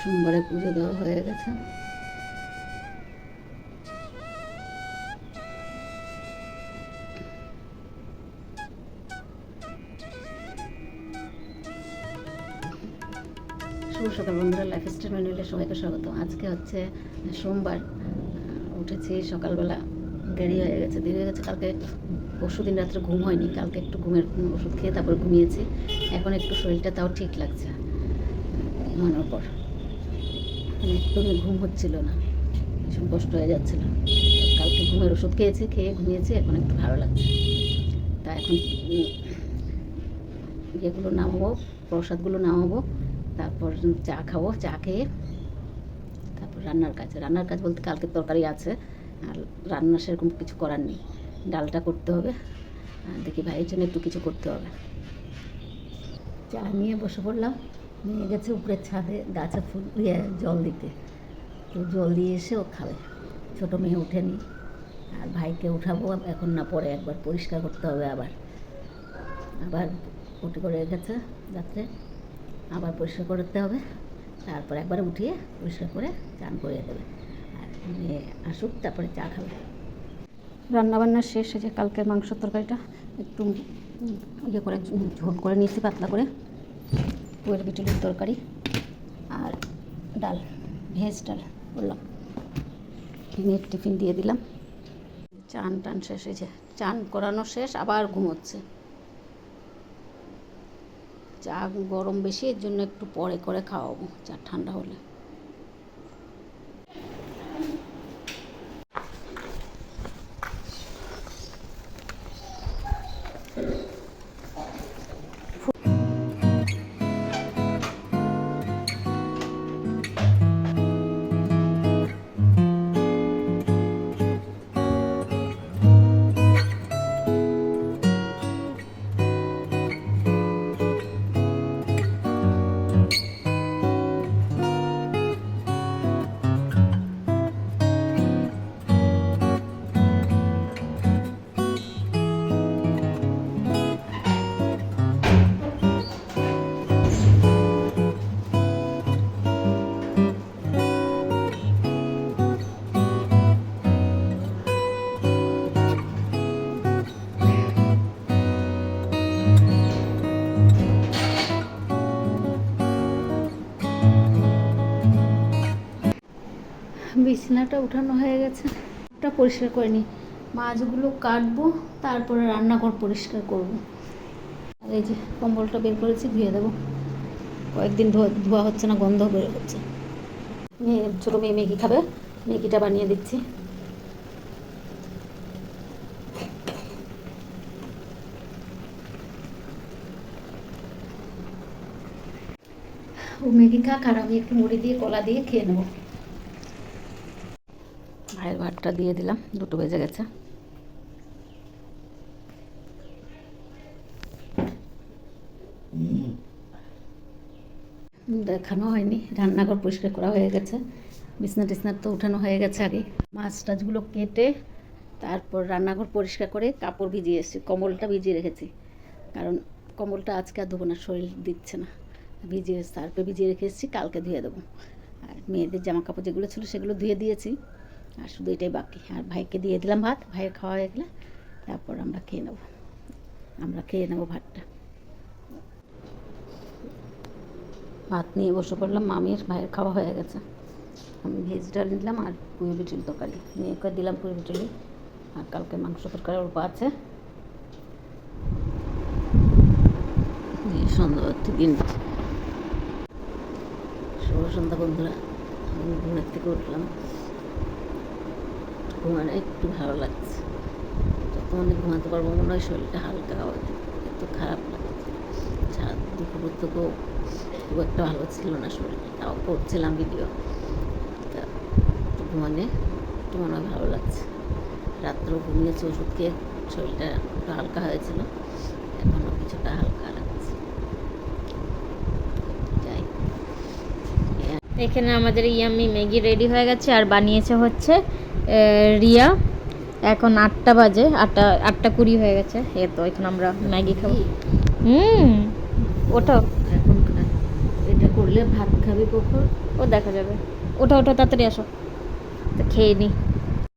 সোমবারে পুজো দেওয়া হয়ে গেছে। শুভ সকাল বন্ধুরা লাইফ স্টাইল ম্যানুয়ালে সবাইকে স্বাগত। আজকে হচ্ছে সোমবার উঠেছি, সকালবেলা দেরি হয়ে গেছে, দেরি হয়ে গেছে, কালকে পরশু দিন রাত্রে ঘুম হয়নি, কালকে একটু ঘুমের ওষুধ খেয়ে তারপর ঘুমিয়েছি। এখন একটু শরীরটা তাও ঠিক লাগছে, ঘুমানোর পর। মানে একদমই ঘুম হচ্ছিল না। ভীষণ কষ্ট হয়ে যাচ্ছিল। কালকে ঘুমের ওষুধ খেয়েছি, খেয়ে ঘুমিয়েছি, এখন একটু ভালো লাগছে। তা এখন ইয়েগুলো নামাবো, প্রসাদগুলো নামাবো, তারপর চা খাব, চা খেয়ে তারপর রান্নার কাজ। রান্নার কাজ বলতে কালকের তরকারি আছে, আর রান্না সেরকম কিছু করার নেই। ডালটা করতে হবে দেখি ভাইয়ের জন্য একটু কিছু করতে হবে। চা নিয়ে বসে পড়লাম। নিয়ে গেছে উপরের ছাদে, গাছে ফুল ইয়ে জল দিতে। তো জল দিয়ে এসে ও খাবে। ছোটো মেয়ে ওঠেনি। আর ভাইকে উঠাবো, এখন না পরে একবার পরিষ্কার করতে হবে আবার। আবার উঠে করে গেছে রাত্রে। আবার পরিষ্কার করতে হবে। তারপর একবার উঠিয়ে পরিষ্কার করে চান করিয়ে দেবে। আর মেয়ে আসুক, তারপরে চা খাবে। রান্নাবান্না শেষ হয়েছে কালকের মাংস তরকারিটা একটু ইয়ে করে ঝোল করে নিয়েছি, পাতলা করে। পুয়ের বিটুলির তরকারি আর ডাল, ভেজ ডাল করলাম ডিমের টিফিন দিয়ে দিলাম। চান টান শেষ হয়েছে চান করানো শেষ, আবার ঘুমোচ্ছে। চা গরম বেশি, এর জন্য একটু পরে করে খাওয়াবো চা ঠান্ডা হলে। বিছানাটা উঠানো হয়ে গেছে। ওটা পরিষ্কার করে নিই। মাছগুলো কাটবো, তারপরে রান্নাঘর পরিষ্কার করব। আর এই যে কম্বলটা বের করেছি, ধুয়ে দেবো। কয়েকদিন ধোয়া হচ্ছে না, গন্ধ বের হচ্ছে। মেয়ে ছোটো মেয়ে ম্যাগি খাবে। ম্যাগিটা বানিয়ে দিচ্ছি। ও ম্যাগি খাক, আর আমি একটু মুড়ি দিয়ে, কলা দিয়ে খেয়ে নেব। ভাইয়ের ভাতটা দিয়ে দিলাম, দুটো বেজে গেছে। দেখানো হয়নি, রান্নাঘর পরিষ্কার করা হয়ে গেছে। বিছনা টিছনা তো উঠানো হয়ে গেছে আগে। মাছ টাছগুলো কেটে তারপর রান্নাঘর পরিষ্কার করে কাপড় ভিজিয়ে এসেছি, কম্বলটা ভিজিয়ে রেখেছি। কারণ কম্বলটা আজকে আর ধোবো না, শরীর দিচ্ছে না। ভিজিয়ে সার্ফে ভিজিয়ে রেখে এসেছি, কালকে ধুয়ে দেবো। আর মেয়েদের জামা কাপড় যেগুলো ছিল সেগুলো ধুয়ে দিয়েছি। আর শুধু এটাই বাকি। আর ভাইকে দিয়ে দিলাম ভাত, ভাইয়ের খাওয়া হয়ে গেলে তারপর আমরা খেয়ে নেব। আমরা খেয়ে নেব ভাতটা। ভাত নিয়ে বসে পড়লাম, মামির ভাইয়ের খাওয়া হয়ে গেছে। আমি ভেজ ডাল নিলাম আর পুঁই বিটুল তরকারি। মেয়েকে দিলাম পুঁই বিটুলি আর কালকে মাংস তরকারি অল্প আছে। এই সন্ধ্যাবর্তী দিন। শুভ সন্ধ্যা বন্ধুরা। আমি ঘুমের থেকে উঠলাম। ঘুমানো একটু ভালো লাগছে। যত মানে ঘুমাতে পারব মনে হয় শরীরটা হালকা হবে খারাপ লাগছে। দুপুর থেকেও খুব একটা ভালো ছিল না শরীরটা তাও করছিলাম ভিডিও তা ঘুমানে একটু মনে হয় ভালো লাগছে। রাত্রেও ঘুমিয়েছে, ওষুধ খেয়ে শরীরটা একটু হালকা হয়েছিল এখনও কিছুটা হালকা লাগছে। যাই। এখানে আমাদের ইয়ামি ম্যাগি রেডি হয়ে গেছে আর বানিয়েছে হচ্ছে রিয়া এখন আটটা বাজে আটটা আটটা কুড়ি হয়ে গেছে। এ তো এখন আমরা ম্যাগি খাব। হুম। ওটা এখন এটা করলে ভাত খাবি কখন? ও দেখা যাবে। ওটা ওটা তাড়াতাড়ি আসো। তো খেয়ে নিই